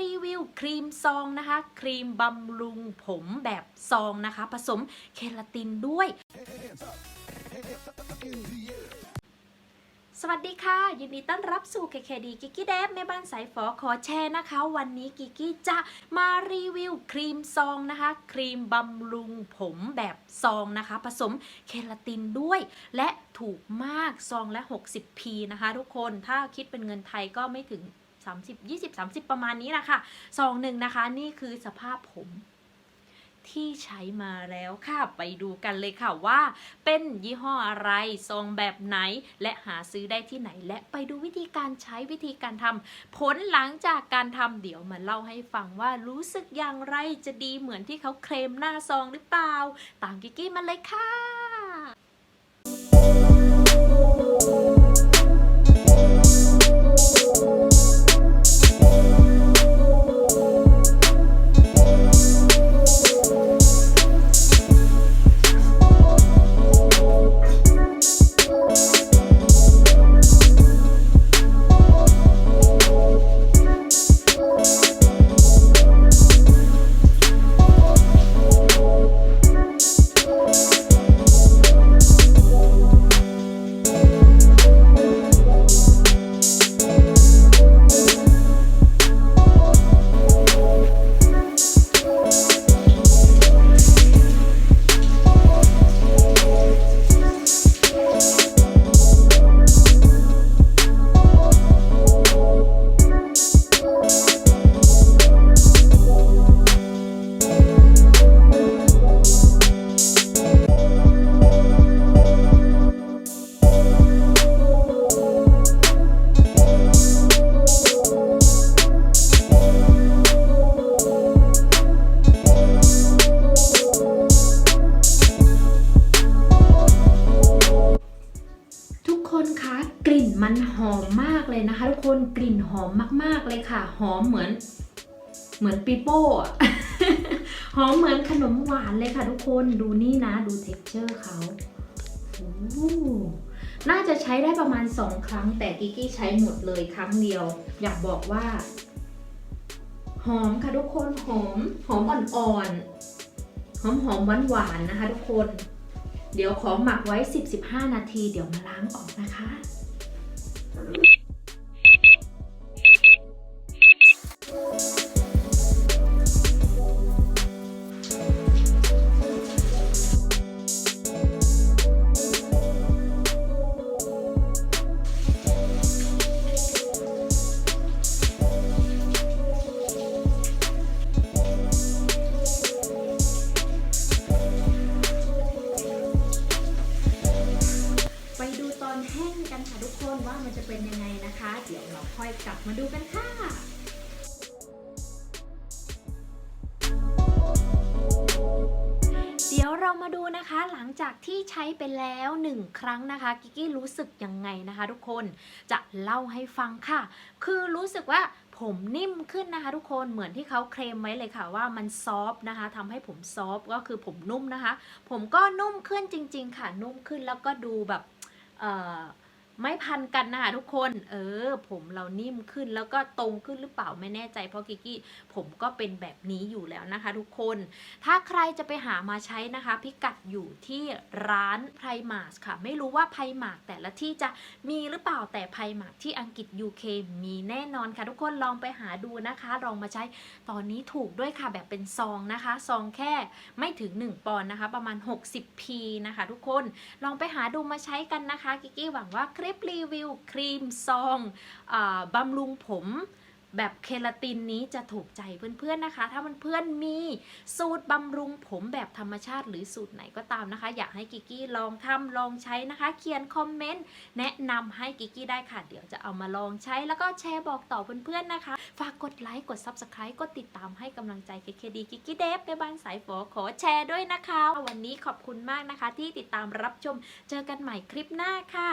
รีวิวครีมซองนะคะ ครีมบำรุงผมแบบซองนะคะ ผสมเคลาตินด้วยสวัสดีค่ะ ยินดีต้อนรับสู่ KKD กิกกี้เดฟแม่บ้านสายฝอขอแชร์นะคะ วันนี้กิกกี้จะมารีวิวครีมซองนะคะ ครีมบำรุงผมแบบซองนะคะ ผสมเคลาตินด้วย และถูกมากซองละ 60p นะคะ ทุกคนถ้าคิดเป็นเงินไทยก็ไม่ถึง 30 20 30 ประมาณนี้นะคะซองหนึ่งนะคะ นี่คือสภาพผมที่ใช้มาแล้วค่ะ ไปดูกันเลยค่ะว่า เป็นยี่ห้ออะไรซองแบบไหน และหาซื้อได้ที่ไหน และไปดูวิธีการใช้วิธีการทำผลหลังจากการทำเดี๋ยวมาเล่าให้ฟังว่ารู้สึกอย่างไรจะดีเหมือนที่เขาเคลมหน้าซองหรือเปล่า ตามกิกกี้มาเลยค่ะ มันหอมมากเลยนะคะทุกคนกลิ่นหอมมากๆเลยค่ะ หอมเหมือน เหมือนปีโป้หอมเหมือนขนมหวานเลยค่ะทุกคนดูนี่นะดูเท็กเจอร์เขาน่าจะใช้ได้ประมาณ 2 ครั้ง แต่กิกกี้ใช้หมดเลยครั้งเดียว อยากบอกว่า หอมค่ะทุกคนหอม หอมอ่อนๆหอมหอมหวานหวานๆนะคะทุกคน เดี๋ยวขอหมักไว้ 10-15 นาที เดี๋ยวมาล้างออกนะคะ Thank you. ค่ะทุกคนว่ามันจะเป็นยังไงนะคะ เดี๋ยวเราค่อยกลับมาดูกันค่ะเดี๋ยวเรามาดูนะคะหลังจากที่ใช้ไปแล้วหนึ่งครั้งนะคะ กิกกี้รู้สึกยังไงนะคะทุกคนจะเล่าให้ฟังค่ะ คือรู้สึกว่าผมนิ่มขึ้นนะคะ ทุกคนเหมือนที่เขาเคลมไว้เลยค่ะว่ามันซอฟนะคะทำให้ผมซอฟก็คือผมนุ่มนะคะ ผมก็นุ่มขึ้นจริง ๆ ค่ะนุ่มขึ้นแล้วก็ดูแบบเอ่อ ไม่พันกันนะคะทุกคน เออ ผมเรานิ่มขึ้นแล้วก็ตรงขึ้นหรือเปล่าไม่แน่ใจเพราะกิกกี้ผมก็เป็นแบบนี้อยู่แล้วนะคะ ทุกคน ถ้าใครจะไปหามาใช้นะคะ พิกัดอยู่ที่ร้านไพรมาสค่ะ ไม่รู้ว่าไพรมาสแต่ละที่จะมีหรือเปล่าแต่ไพรมาสที่อังกฤษ UK มีแน่นอนค่ะทุกคนลองไปหาดูนะคะ ลองมาใช้ตอนนี้ถูกด้วยค่ะแบบเป็นซองนะคะซองแค่ไม่ถึง 1 ปอนด์นะคะ ประมาณ 60p นะคะ ทุกคนลองไปหาดูมาใช้กันนะคะกิกกี้หวังว่าคลิปรีวิวครีมซองอบำรุงผมแบบเคลาตินนี้จะถูกใจเพื่อนๆนะคะ ถ้าเพื่อนๆมีสูตรบำรุงผมแบบธรรมชาติ หรือสูตรไหนก็ตามนะคะ อยากให้กิกกี้ลองทำลองใช้นะคะ เขียนคอมเมนต์แนะนำให้กิกกี้ได้ค่ะ เดี๋ยวจะเอามาลองใช้แล้วก็แชร์บอกต่อเพื่อนๆนะคะ ฝากกดไลค์กด Subscribe กดติดตามให้กำลังใจ KKD กิกกี้เดฟในบ้านสายฝอขอแชร์ด้วยนะคะ วันนี้ขอบคุณมากนะคะ ที่ติดตามรับชมเจอกันใหม่คลิปหน้าค่ะ